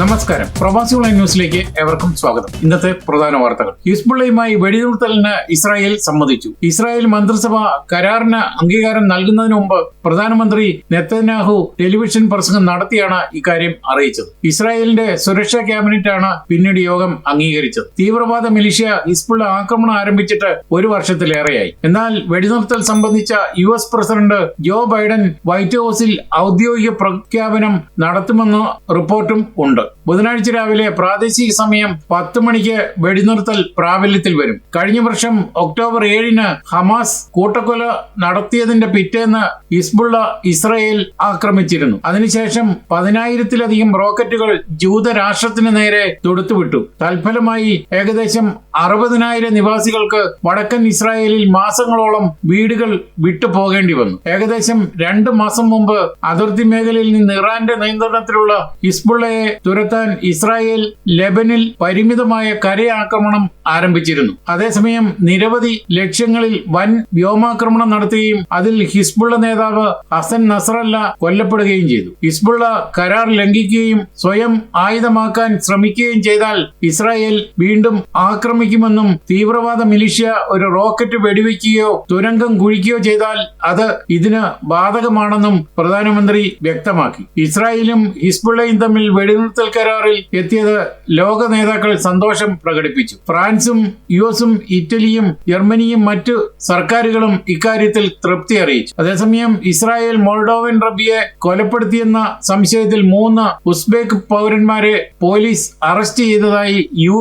നമസ്കാരം. പ്രവാസി പ്രവാസികളെ ന്യൂസിലേക്ക് ഏവർക്കും സ്വാഗതം. ഇന്നത്തെ പ്രധാന വാർത്തകൾ. ഹിസ്ബുള്ളയുമായി വെടിനിർത്തലിന് ഇസ്രായേൽ സമ്മതിച്ചു. ഇസ്രായേൽ മന്ത്രിസഭ കരാറിന് അംഗീകാരം നൽകുന്നതിന് മുമ്പ് പ്രധാനമന്ത്രി നെത്തന്യാഹു ടെലിവിഷൻ പ്രസംഗം നടത്തിയാണ് ഇക്കാര്യം അറിയിച്ചത്. ഇസ്രായേലിന്റെ സുരക്ഷാ ക്യാബിനറ്റാണ് പിന്നീട് യോഗം അംഗീകരിച്ചത്. തീവ്രവാദ മിലിഷ്യ ഹിസ്ബുള്ള ആക്രമണം ആരംഭിച്ചിട്ട് ഒരു വർഷത്തിലേറെയായി. എന്നാൽ വെടിനിർത്തൽ സംബന്ധിച്ച U S president Joe Biden White ഹൌസിൽ ഔദ്യോഗിക പ്രഖ്യാപനം നടത്തുമെന്ന റിപ്പോർട്ടും ഉണ്ട്. up ബുധനാഴ്ച രാവിലെ പ്രാദേശിക സമയം പത്ത് മണിക്ക് വെടിനിർത്തൽ പ്രാബല്യത്തിൽ വരും. കഴിഞ്ഞ വർഷം ഒക്ടോബർ ഏഴിന് ഹമാസ് കൂട്ടക്കൊല നടത്തിയതിന്റെ പിറ്റേന്ന് ഹിസ്ബുള്ള ഇസ്രയേൽ ആക്രമിച്ചിരുന്നു. അതിനുശേഷം പതിനായിരത്തിലധികം റോക്കറ്റുകൾ ജൂതരാഷ്ട്രത്തിന് നേരെ തൊടുത്തുവിട്ടു. തൽഫലമായി ഏകദേശം അറുപതിനായിരം നിവാസികൾക്ക് വടക്കൻ ഇസ്രായേലിൽ മാസങ്ങളോളം വീടുകൾ വിട്ടു പോകേണ്ടി വന്നു. ഏകദേശം രണ്ട് മാസം മുമ്പ് അതിർത്തി മേഖലയിൽ നിന്ന് ഇറാന്റെ നിയന്ത്രണത്തിലുള്ള ഹിസ്ബുള്ളയെ തുരത്താൻ ഇസ്രായേൽ ലെബനിൽ പരിമിതമായ കരയാക്രമണം ആരംഭിച്ചിരുന്നു. അതേസമയം നിരവധി ലക്ഷ്യങ്ങളിൽ വൻ വ്യോമാക്രമണം നടത്തുകയും അതിൽ ഹിസ്ബുള്ള നേതാവ് ഹസൻ നസറല്ല കൊല്ലപ്പെടുകയും ചെയ്തു. ഹിസ്ബുള്ള കരാർ ലംഘിക്കുകയും സ്വയം ആയുധമാക്കാൻ ശ്രമിക്കുകയും ചെയ്താൽ ഇസ്രായേൽ വീണ്ടും ആക്രമിക്കുമെന്നും തീവ്രവാദ മിലിഷ്യ ഒരു റോക്കറ്റ് വെടിവെക്കുകയോ തുരങ്കം കുഴിക്കുകയോ ചെയ്താൽ അത് ഇതിന് ബാധകമാണെന്നും പ്രധാനമന്ത്രി വ്യക്തമാക്കി. ഇസ്രായേലും ഹിസ്ബുള്ളയും തമ്മിൽ വെടിനിർത്തൽ കരാറിൽ എത്തിയത് ലോക നേതാക്കൾ സന്തോഷം പ്രകടിപ്പിച്ചു. ഫ്രാൻസും യു എസും ഇറ്റലിയും ജർമ്മനിയും മറ്റു സർക്കാരുകളും ഇക്കാര്യത്തിൽ തൃപ്തി അറിയിച്ചു. അതേസമയം ഇസ്രായേൽ മോൾഡോവൻ റബിയെ കൊലപ്പെടുത്തിയെന്ന സംശയത്തിൽ മൂന്ന് ഉസ്ബെക്ക് പൗരന്മാരെ പോലീസ് അറസ്റ്റ് ചെയ്തതായി യു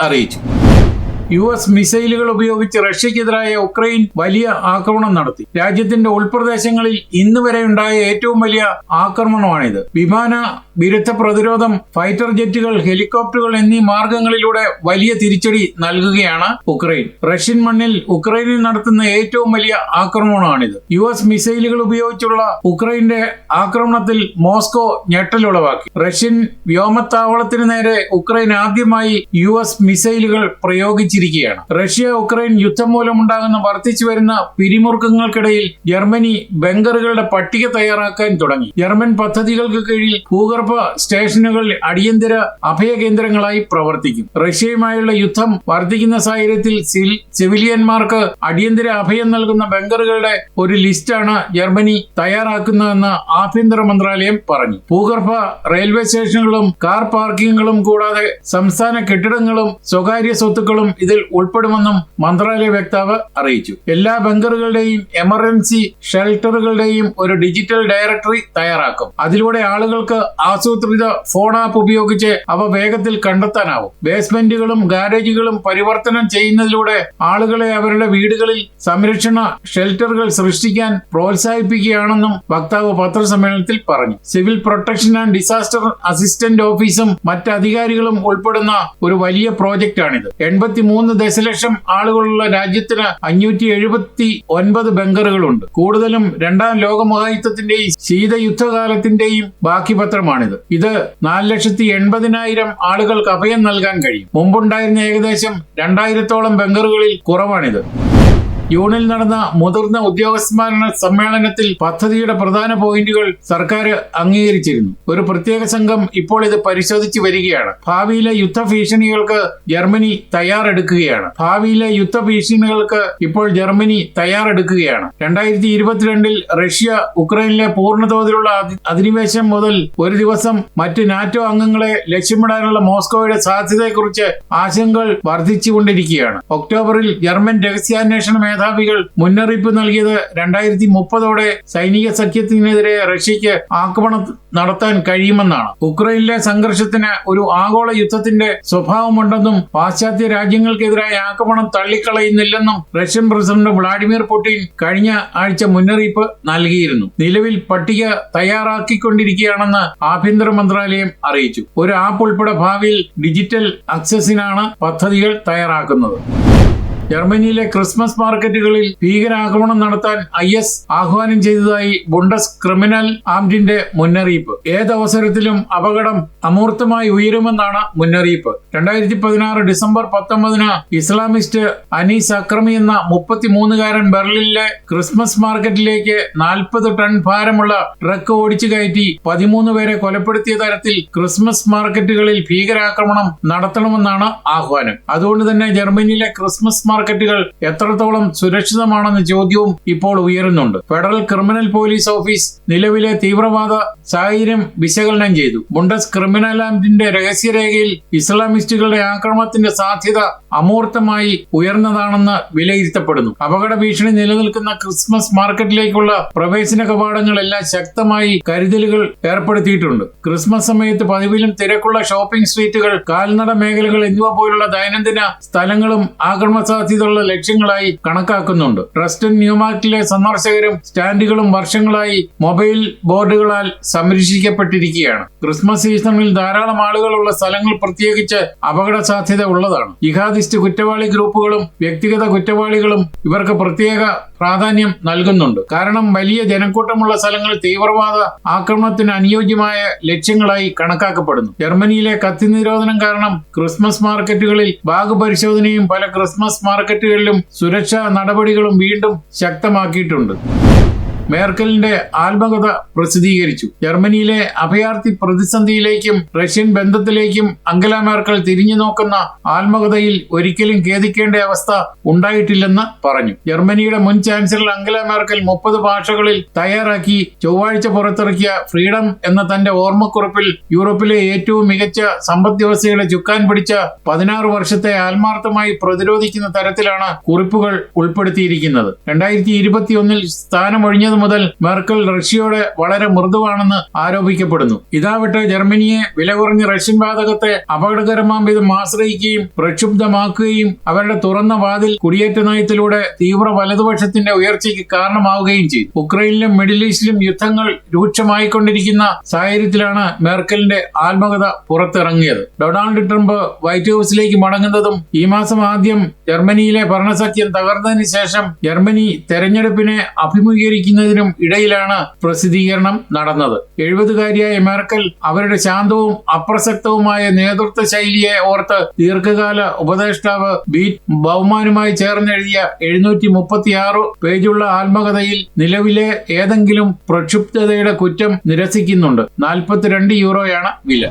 അറിയിച്ചു. യു എസ് മിസൈലുകൾ ഉപയോഗിച്ച് റഷ്യക്കെതിരായ ഉക്രൈൻ വലിയ ആക്രമണം നടത്തി. രാജ്യത്തിന്റെ ഉൾപ്രദേശങ്ങളിൽ ഇന്ന് വരെ ഉണ്ടായ ഏറ്റവും വലിയ ആക്രമണമാണിത്. വിമാന വിരുദ്ധ പ്രതിരോധം ഫൈറ്റർ ജെറ്റുകൾ ഹെലികോപ്റ്ററുകൾ എന്നീ മാർഗങ്ങളിലൂടെ വലിയ തിരിച്ചടി നൽകുകയാണ് ഉക്രൈൻ. റഷ്യൻ മണ്ണിൽ ഉക്രൈനിൽ നടത്തുന്ന ഏറ്റവും വലിയ ആക്രമണമാണിത്. യു എസ് മിസൈലുകൾ ഉപയോഗിച്ചുള്ള ഉക്രൈന്റെ ആക്രമണത്തിൽ മോസ്കോ ഞെട്ടലുളവാക്കി റഷ്യൻ വ്യോമത്താവളത്തിന് നേരെ ഉക്രൈൻ ആദ്യമായി യു എസ് മിസൈലുകൾ പ്രയോഗിച്ചിരിക്കുകയാണ് റഷ്യ ഉക്രൈൻ യുദ്ധം മൂലമുണ്ടാകുന്ന വർദ്ധിച്ചു വരുന്ന പിരിമുറുക്കങ്ങൾക്കിടയിൽ ജർമ്മനി ബങ്കറുകളുടെ പട്ടിക തയ്യാറാക്കാൻ തുടങ്ങി. ജർമ്മൻ പദ്ധതികൾക്ക് കീഴിൽ ഭൂഗർഭ സ്റ്റേഷനുകൾ അടിയന്തര അഭയ കേന്ദ്രങ്ങളായി പ്രവർത്തിക്കും. റഷ്യയുമായുള്ള യുദ്ധം വർദ്ധിക്കുന്ന സാഹചര്യത്തിൽ സിവിലിയന്മാർക്ക് അടിയന്തര അഭയം നൽകുന്ന ബങ്കറുകളുടെ ഒരു ലിസ്റ്റാണ് ജർമ്മനി തയ്യാറാക്കുന്നതെന്ന് ആഭ്യന്തര മന്ത്രാലയം പറഞ്ഞു. ഭൂഗർഭ റെയിൽവേ സ്റ്റേഷനുകളും കാർ പാർക്കിങ്ങുകളും കൂടാതെ സംസ്ഥാന കെട്ടിടങ്ങളും സ്വകാര്യ സ്വത്തുക്കളും ഇതിൽ ഉൾപ്പെടുമെന്നും മന്ത്രാലയ വക്താവ് അറിയിച്ചു. എല്ലാ ബങ്കറുകളുടെയും എമർജൻസി ഷെൽട്ടറുകളുടെയും ഒരു ഡിജിറ്റൽ ഡയറക്ടറി തയ്യാറാക്കും. അതിലൂടെ ആളുകൾക്ക് ആസൂത്രിത ഫോൺ ആപ്പ് ഉപയോഗിച്ച് അവ വേഗത്തിൽ കണ്ടെത്താനാവും. ബേസ്മെന്റുകളും ഗാരേജുകളും പരിവർത്തനം ചെയ്യുന്നതിലൂടെ ആളുകളെ അവരുടെ വീടുകളിൽ സംരക്ഷണ ഷെൽട്ടറുകൾ സൃഷ്ടിക്കാൻ പ്രോത്സാഹിപ്പിക്കുകയാണെന്നും വക്താവ് പത്രസമ്മേളനത്തിൽ പറഞ്ഞു. Civil protection and disaster assistant ഓഫീസും മറ്റ് അധികാരികളും ഉൾപ്പെടുന്ന ഒരു വലിയ പ്രോജക്റ്റാണിത്. എൺപത്തിമൂന്ന് ദശലക്ഷം ആളുകളുള്ള രാജ്യത്തിന് അഞ്ഞൂറ്റി എഴുപത്തി ഒൻപത് ബങ്കറുകളുണ്ട് കൂടുതലും രണ്ടാം ലോകമഹായുദ്ധത്തിന്റെയും ശീതയുദ്ധകാലത്തിന്റെയും ബാക്കി പത്രമാണിത് ഇത് നാല് ലക്ഷത്തി എൺപതിനായിരം ആളുകൾക്ക് അഭയം നൽകാൻ കഴിയും. മുമ്പുണ്ടായിരുന്ന ഏകദേശം രണ്ടായിരത്തോളം ബങ്കറുകളിൽ കുറവാണിത്. ജൂണിൽ നടന്ന മുതിർന്ന ഉദ്യോഗസ്ഥന്മാരുടെ സമ്മേളനത്തിൽ പദ്ധതിയുടെ പ്രധാന പോയിന്റുകൾ സർക്കാർ അംഗീകരിച്ചിരുന്നു. ഒരു പ്രത്യേക സംഘം ഇപ്പോൾ ഇത് പരിശോധിച്ചു വരികയാണ്. ഭാവിയിലെ യുദ്ധ ഭീഷണികൾക്ക് ജർമ്മനി തയ്യാറെടുക്കുകയാണ്. ഭാവിയിലെ യുദ്ധ ഭീഷണികൾക്ക് ഇപ്പോൾ ജർമ്മനി തയ്യാറെടുക്കുകയാണ്. രണ്ടായിരത്തി ഇരുപത്തിരണ്ടിൽ റഷ്യ ഉക്രൈനിലെ പൂർണതോതിലുള്ള അധി- അധിനിവേശം മുതൽ ഒരു ദിവസം മറ്റ് നാറ്റോ അംഗങ്ങളെ ലക്ഷ്യമിടാനുള്ള മോസ്കോയുടെ സാധ്യതയെക്കുറിച്ച് ആശങ്കകൾ വർദ്ധിച്ചുകൊണ്ടിരിക്കുകയാണ്. ഒക്ടോബറിൽ ജർമ്മൻ രഹസ്യാന്വേഷണ മേധാവികൾ മുന്നറിയിപ്പ് നൽകിയത് രണ്ടായിരത്തി മുപ്പതോടെ സൈനിക സഖ്യത്തിനെതിരെ റഷ്യക്ക് ആക്രമണം നടത്താൻ കഴിയുമെന്നാണ്. ഉക്രൈനിലെ സംഘർഷത്തിന് ഒരു ആഗോള യുദ്ധത്തിന്റെ സ്വഭാവമുണ്ടെന്നും പാശ്ചാത്യ രാജ്യങ്ങൾക്കെതിരായ ആക്രമണം തള്ളിക്കളയുന്നില്ലെന്നും റഷ്യൻ പ്രസിഡന്റ് വ്ളാഡിമിർ പുടിൻ കഴിഞ്ഞ ആഴ്ച മുന്നറിയിപ്പ് നൽകിയിരുന്നു. നിലവിൽ പട്ടിക തയ്യാറാക്കിക്കൊണ്ടിരിക്കുകയാണെന്ന് ആഭ്യന്തര മന്ത്രാലയം അറിയിച്ചു. ഒരു ആപ്പ് ഉൾപ്പെടെ ഭാവിയിൽ ഡിജിറ്റൽ അക്സസിനാണ് പദ്ധതികൾ തയ്യാറാക്കുന്നത്. ജർമ്മനിയിലെ ക്രിസ്മസ് മാർക്കറ്റുകളിൽ ഭീകരാക്രമണം നടത്താൻ ഐ എസ് ആഹ്വാനം ചെയ്തതായി ബുണ്ടസ് ക്രിമിനൽ ആംഡിന്റെ മുന്നറിയിപ്പ്. ഏതവസരത്തിലും അപകടം അമൂർത്തമായി ഉയരുമെന്നാണ് മുന്നറിയിപ്പ്. രണ്ടായിരത്തി പതിനാറ് ഡിസംബർ പത്തൊമ്പതിന് ഇസ്ലാമിസ്റ്റ് അനീസ് അക്രമി എന്ന മുപ്പത്തിമൂന്നുകാരൻ ബെർലിനിലെ ക്രിസ്മസ് മാർക്കറ്റിലേക്ക് നാൽപ്പത് ടൺ ഭാരമുള്ള ട്രക്ക് ഓടിച്ചു കയറ്റി പതിമൂന്ന് പേരെ കൊലപ്പെടുത്തിയ തരത്തിൽ ക്രിസ്മസ് മാർക്കറ്റുകളിൽ ഭീകരാക്രമണം നടത്തണമെന്നാണ് ആഹ്വാനം. അതുകൊണ്ട് തന്നെ ജർമ്മനിയിലെ ക്രിസ്മസ് മാർക്കറ്റുകൾ എത്രത്തോളം സുരക്ഷിതമാണെന്ന ചോദ്യവും ഇപ്പോൾ ഉയരുന്നുണ്ട്. ഫെഡറൽ ക്രിമിനൽ പോലീസ് ഓഫീസ് നിലവിലെ തീവ്രവാദ സാഹചര്യം വിശകലനം ചെയ്തു. ബുണ്ടസ് ക്രിമിനൽ ആംഡിന്റെ രഹസ്യരേഖയിൽ ഇസ്ലാമിസ്റ്റുകളുടെ ആക്രമണത്തിന്റെ സാധ്യത അമൂർത്തമായി ഉയർന്നതാണെന്ന് വിലയിരുത്തപ്പെടുന്നു. അപകട ഭീഷണി നിലനിൽക്കുന്ന ക്രിസ്മസ് മാർക്കറ്റിലേക്കുള്ള പ്രവേശന കവാടങ്ങളെല്ലാം ശക്തമായി കരുതലുകൾ ഏർപ്പെടുത്തിയിട്ടുണ്ട്. ക്രിസ്മസ് സമയത്ത് പതിവിലും തിരക്കുള്ള ഷോപ്പിംഗ് സ്ട്രീറ്റുകൾ കാൽനട മേഖലകൾ എന്നിവ പോലുള്ള ദൈനംദിന സ്ഥലങ്ങളും ആക്രമണ സാധ്യതയുള്ള ലക്ഷ്യങ്ങളായി കണക്കാക്കുന്നുണ്ട്. ട്രസ്റ്റൻ ന്യൂമാർക്കിലെ സന്ദർശകരും സ്റ്റാൻഡുകളും വർഷങ്ങളായി മൊബൈൽ ബോർഡുകളാൽ സംരക്ഷിക്കപ്പെട്ടിരിക്കുകയാണ്. ക്രിസ്മസ് സീസണിൽ ധാരാളം ആളുകളുള്ള സ്ഥലങ്ങൾ പ്രത്യേകിച്ച് അപകട സാധ്യത ഉള്ളതാണ്. ജിഹാദിസ്റ്റ് കുറ്റവാളി ഗ്രൂപ്പുകളും വ്യക്തിഗത കുറ്റവാളികളും ഇവർക്ക് പ്രത്യേക പ്രാധാന്യം നൽകുന്നുണ്ട്. കാരണം വലിയ ജനക്കൂട്ടമുള്ള സ്ഥലങ്ങൾ തീവ്രവാദ ആക്രമണത്തിന് അനുയോജ്യമായ ലക്ഷ്യങ്ങളായി കണക്കാക്കപ്പെടുന്നു. ജർമ്മനിയിലെ കത്തി നിരോധനം കാരണം ക്രിസ്മസ് മാർക്കറ്റുകളിൽ ബാഗ് പരിശോധനയും പല ക്രിസ്മസ് മാർക്കറ്റുകളിലും സുരക്ഷാ നടപടികളും വീണ്ടും ശക്തമാക്കിയിട്ടുണ്ട്. മേർക്കലിന്റെ ആത്മകഥ പ്രസിദ്ധീകരിച്ചു. ജർമ്മനിയിലെ അഭയാർത്ഥി പ്രതിസന്ധിയിലേക്കും റഷ്യൻ ബന്ധത്തിലേക്കും അംഗല മേർക്കൽ തിരിഞ്ഞു നോക്കുന്ന ആത്മകഥയിൽ ഒരിക്കലും ഖേദിക്കേണ്ട അവസ്ഥ ഉണ്ടായിട്ടില്ലെന്ന് പറഞ്ഞു. ജർമ്മനിയുടെ മുൻ ചാൻസലർ അംഗല മേർക്കൽ മുപ്പത് ഭാഷകളിൽ തയ്യാറാക്കി ചൊവ്വാഴ്ച പുറത്തിറക്കിയ ഫ്രീഡം എന്ന തന്റെ ഓർമ്മക്കുറിപ്പിൽ യൂറോപ്പിലെ ഏറ്റവും മികച്ച സമ്പദ് വ്യവസ്ഥയുടെ ചുക്കാൻ പിടിച്ച പതിനാറ് വർഷത്തെ ആത്മാർത്ഥമായി പ്രതിരോധിക്കുന്ന തരത്തിലാണ് കുറിപ്പുകൾ ഉൾപ്പെടുത്തിയിരിക്കുന്നത്. രണ്ടായിരത്തി ഇരുപത്തിയൊന്നിൽ സ്ഥാനമൊഴിഞ്ഞത് മുതൽ മെർക്കൽ റഷ്യയോട് വളരെ മൃദുവാണെന്ന് ആരോപിക്കപ്പെടുന്നു. ഇതാവട്ടെ ജർമ്മനിയെ വില കുറഞ്ഞ റഷ്യൻ വാതകത്തെ അപകടകരമാം വിധം ആശ്രയിക്കുകയും പ്രക്ഷുബ്ധമാക്കുകയും അവരുടെ തുറന്ന വാതിൽ കുടിയേറ്റ നയത്തിലൂടെ തീവ്ര വലതുപക്ഷത്തിന്റെ ഉയർച്ചയ്ക്ക് കാരണമാവുകയും ചെയ്തു. ഉക്രൈനിലും മിഡിൽ ഈസ്റ്റിലും യുദ്ധങ്ങൾ രൂക്ഷമായിക്കൊണ്ടിരിക്കുന്ന സാഹചര്യത്തിലാണ് മെർക്കലിന്റെ ആത്മകഥ പുറത്തിറങ്ങിയത്. ഡൊണാൾഡ് ട്രംപ് വൈറ്റ് ഹൌസിലേക്ക് മടങ്ങുന്നതും ഈ മാസം ആദ്യം ജർമ്മനിയിലെ ഭരണസഖ്യം തകർന്നതിന് ശേഷം ജർമ്മനി തെരഞ്ഞെടുപ്പിനെ അഭിമുഖീകരിക്കുന്നതിനും ഇടയിലാണ് പ്രസിദ്ധീകരണം നടന്നത്. എഴുപതുകാരിയായ മെർക്കൽ അവരുടെ ശാന്തവും അപ്രസക്തവുമായ നേതൃത്വ ശൈലിയെ ഓർത്ത് ദീർഘകാല ഉപദേഷ്ടാവ് ബീറ്റ് ബഹുമാനുമായി ചേർന്നെഴുതിയ എഴുന്നൂറ്റി മുപ്പത്തിയാറ് പേജുള്ള ആത്മകഥയിൽ നിലവിലെ ഏതെങ്കിലും പ്രക്ഷുബ്ധതയുടെ കുറ്റം നിരസിക്കുന്നുണ്ട്. നാൽപ്പത്തിരണ്ട് യൂറോയാണ് വില.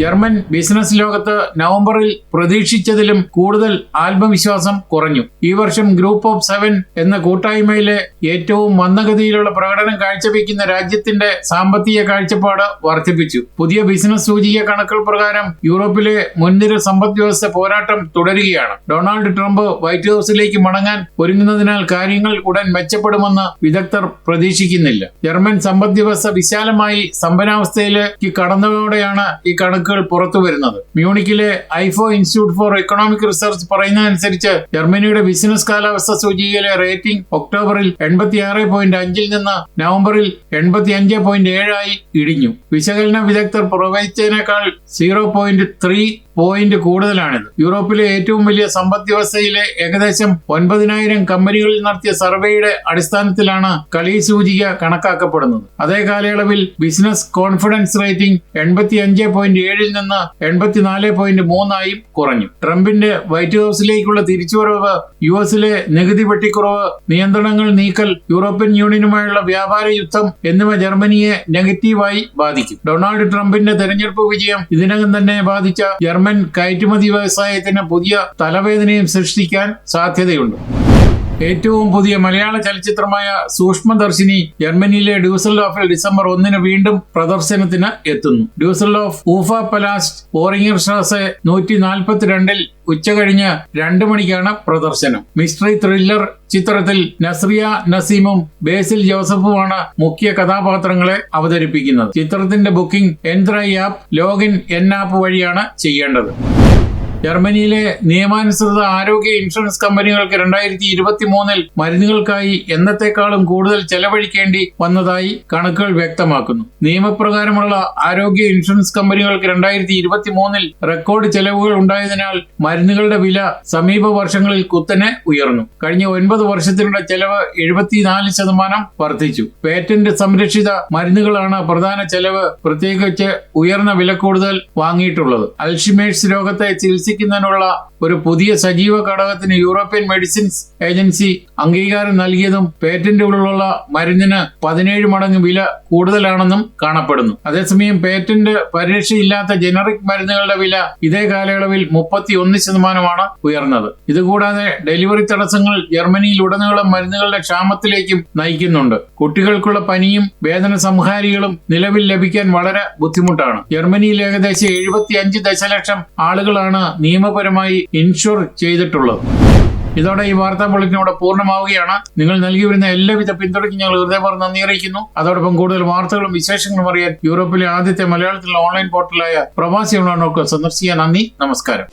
ജർമ്മൻ ബിസിനസ് ലോകത്ത് നവംബറിൽ പ്രതീക്ഷിച്ചതിലും കൂടുതൽ ആത്മവിശ്വാസം കുറഞ്ഞു. ഈ വർഷം ഗ്രൂപ്പ് ഓഫ് സെവൻ എന്ന കൂട്ടായ്മയിലെ ഏറ്റവും മന്ദഗതിയിലുള്ള പ്രകടനം കാഴ്ചവെക്കുന്ന രാജ്യത്തിന്റെ സാമ്പത്തിക കാഴ്ചപ്പാട് വർദ്ധിപ്പിച്ചു. പുതിയ ബിസിനസ് സൂചിക കണക്കുകൾ പ്രകാരം യൂറോപ്പിലെ മുൻനിര സമ്പദ് വ്യവസ്ഥ പോരാട്ടം തുടരുകയാണ്. ഡൊണാൾഡ് ട്രംപ് വൈറ്റ് ഹൌസിലേക്ക് മടങ്ങാൻ ഒരുങ്ങുന്നതിനാൽ കാര്യങ്ങൾ ഉടൻ മെച്ചപ്പെടുമെന്ന് വിദഗ്ധർ പ്രതീക്ഷിക്കുന്നില്ല. ജർമ്മൻ സമ്പദ് വ്യവസ്ഥ വിശാലമായി സമ്പന്നാവസ്ഥയിലേക്ക് കടന്നതോടെയാണ് ഈ കണക്കുകൾ പുറത്തു വരുന്നത്. മ്യൂണിക്കിലെ Ifo institute for economic research പറയുന്നതനുസരിച്ച് ജർമ്മനിയുടെ ബിസിനസ് കാലാവസ്ഥ സൂചികയിലെ റേറ്റിംഗ് ഒക്ടോബറിൽ എൺപത്തിയാറ് പോയിന്റ് അഞ്ചിൽ നിന്ന് നവംബറിൽ എൺപത്തി അഞ്ച് പോയിന്റ് ഏഴായി ഇടിഞ്ഞു. വിശകലന വിദഗ്ധർ പ്രവചിച്ചതിനേക്കാൾ സീറോ പോയിന്റ് ത്രീ പോയിന്റ് കൂടുതലാണിത്. യൂറോപ്പിലെ ഏറ്റവും വലിയ സമ്പദ് വ്യവസ്ഥയിലെ ഏകദേശം ഒൻപതിനായിരം കമ്പനികളിൽ നടത്തിയ സർവേയുടെ അടിസ്ഥാനത്തിലാണ് കളി സൂചിക കണക്കാക്കപ്പെടുന്നത്. അതേ കാലയളവിൽ ബിസിനസ് കോൺഫിഡൻസ് റേറ്റിംഗ് എൺപത്തി അഞ്ച് പോയിന്റ് ഏഴിൽ നിന്ന് എൺപത്തിനാല് പോയിന്റ് മൂന്നായും കുറഞ്ഞു. ട്രംപിന്റെ വൈറ്റ് ഹൌസിലേക്കുള്ള തിരിച്ചുവരവ് യു എസിലെ നികുതി വെട്ടിക്കുറവ് നിയന്ത്രണങ്ങൾ നീക്കൽ യൂറോപ്യൻ യൂണിയനുമായുള്ള വ്യാപാര യുദ്ധം എന്നിവ ജർമ്മനിയെ നെഗറ്റീവായി ബാധിക്കും. ഡൊണാൾഡ് ട്രംപിന്റെ തെരഞ്ഞെടുപ്പ് വിജയം ഇതിനകം തന്നെ ബാധിച്ച ജർമ്മൻ കയറ്റുമതി വ്യവസായത്തിന് പുതിയ തലവേദനയും സൃഷ്ടിക്കാൻ സാധ്യതയുണ്ട്. ഏറ്റവും പുതിയ മലയാള ചലച്ചിത്രമായ സൂക്ഷ്മദർശിനി ജർമ്മനിയിലെ ഡ്യൂസൽഡോഫിൽ ഡിസംബർ ഒന്നിന് വീണ്ടും പ്രദർശനത്തിന് എത്തുന്നു. ഡ്യൂസൽഡോഫ് ഊഫ പലാസ്റ്റ് ഓറിംഗർ ഷാസ് നൂറ്റി നാൽപ്പത്തിരണ്ടിൽ ഉച്ചകഴിഞ്ഞ് രണ്ടു മണിക്കാണ് പ്രദർശനം. മിസ്റ്ററി ത്രില്ലർ ചിത്രത്തിൽ നസ്രിയ നസീമും ബേസിൽ ജോസഫുമാണ് മുഖ്യ കഥാപാത്രങ്ങളെ അവതരിപ്പിക്കുന്നത്. ചിത്രത്തിന്റെ ബുക്കിംഗ് എൻത്ര ആപ്പ് ലോഗിൻ എൻ ആപ്പ് വഴിയാണ് ചെയ്യേണ്ടത്. ജർമ്മനിയിലെ നിയമാനുസൃത ആരോഗ്യ ഇൻഷുറൻസ് കമ്പനികൾക്ക് രണ്ടായിരത്തി ഇരുപത്തി മൂന്നിൽ മരുന്നുകൾക്കായി എന്നത്തെക്കാളും കൂടുതൽ ചെലവഴിക്കേണ്ടി വന്നതായി കണക്കുകൾ വ്യക്തമാക്കുന്നു. നിയമപ്രകാരമുള്ള ആരോഗ്യ ഇൻഷുറൻസ് കമ്പനികൾക്ക് രണ്ടായിരത്തി ഇരുപത്തി മൂന്നിൽ റെക്കോർഡ് ചെലവുകൾ ഉണ്ടായതിനാൽ മരുന്നുകളുടെ വില സമീപ വർഷങ്ങളിൽ കുത്തനെ ഉയർന്നു. കഴിഞ്ഞ ഒൻപത് വർഷത്തിലുള്ള ചെലവ് എഴുപത്തിനാല് ശതമാനം വർദ്ധിച്ചു. പേറ്റന്റ് സംരക്ഷിത മരുന്നുകളാണ് പ്രധാന ചെലവ് പ്രത്യേകിച്ച് ഉയർന്ന വില കൂടുതൽ വാങ്ങിയിട്ടുള്ളത്. അൽഷിമേഴ്സ് രോഗത്തെ ചികിത്സിക്കുന്നതിനുള്ള ഒരു പുതിയ സജീവ ഘടകത്തിന് യൂറോപ്യൻ മെഡിസിൻസ് ഏജൻസി അംഗീകാരം നൽകിയതും പേറ്റന്റുകളുള്ള മരുന്നിന് പതിനേഴ് മടങ്ങ് വില കൂടുതലാണെന്നും കാണപ്പെടുന്നു. അതേസമയം പേറ്റന്റ് പരിരക്ഷയില്ലാത്ത ജനറിക് മരുന്നുകളുടെ വില ഇതേ കാലയളവിൽ മുപ്പത്തി ഒന്ന് ശതമാനമാണ് ഉയർന്നത്. ഇതുകൂടാതെ ഡെലിവറി തടസ്സങ്ങൾ ജർമ്മനിയിൽ ഉടനീളം മരുന്നുകളുടെ ക്ഷാമത്തിലേക്കും നയിക്കുന്നുണ്ട്. കുട്ടികൾക്കുള്ള പനിയും വേദന സംഹാരികളും നിലവിൽ ലഭിക്കാൻ വളരെ ബുദ്ധിമുട്ടാണ്. ജർമ്മനിയിൽ ഏകദേശം എഴുപത്തി ദശലക്ഷം ആളുകളാണ് നിയമപരമായി ഇൻഷുർ ചെയ്തിട്ടുള്ളത്. ഇതോടെ ഈ വാർത്താ ബുള്ളറ്റിൻ പൂർണമാവുകയാണ്. നിങ്ങൾ നൽകി വരുന്ന എല്ലാവിധ പിന്തുണയ്ക്കും ഞങ്ങൾ ഹൃദയപൂർവം നന്ദി അറിയിക്കുന്നു. അതോടൊപ്പം കൂടുതൽ വാർത്തകളും വിശേഷങ്ങളും അറിയാൻ യൂറോപ്പിലെ ആദ്യത്തെ മലയാളത്തിലുള്ള ഓൺലൈൻ പോർട്ടലായ പ്രവാസി ഉള്ളവർക്ക് സന്ദർശിക്കാൻ നന്ദി. നമസ്കാരം.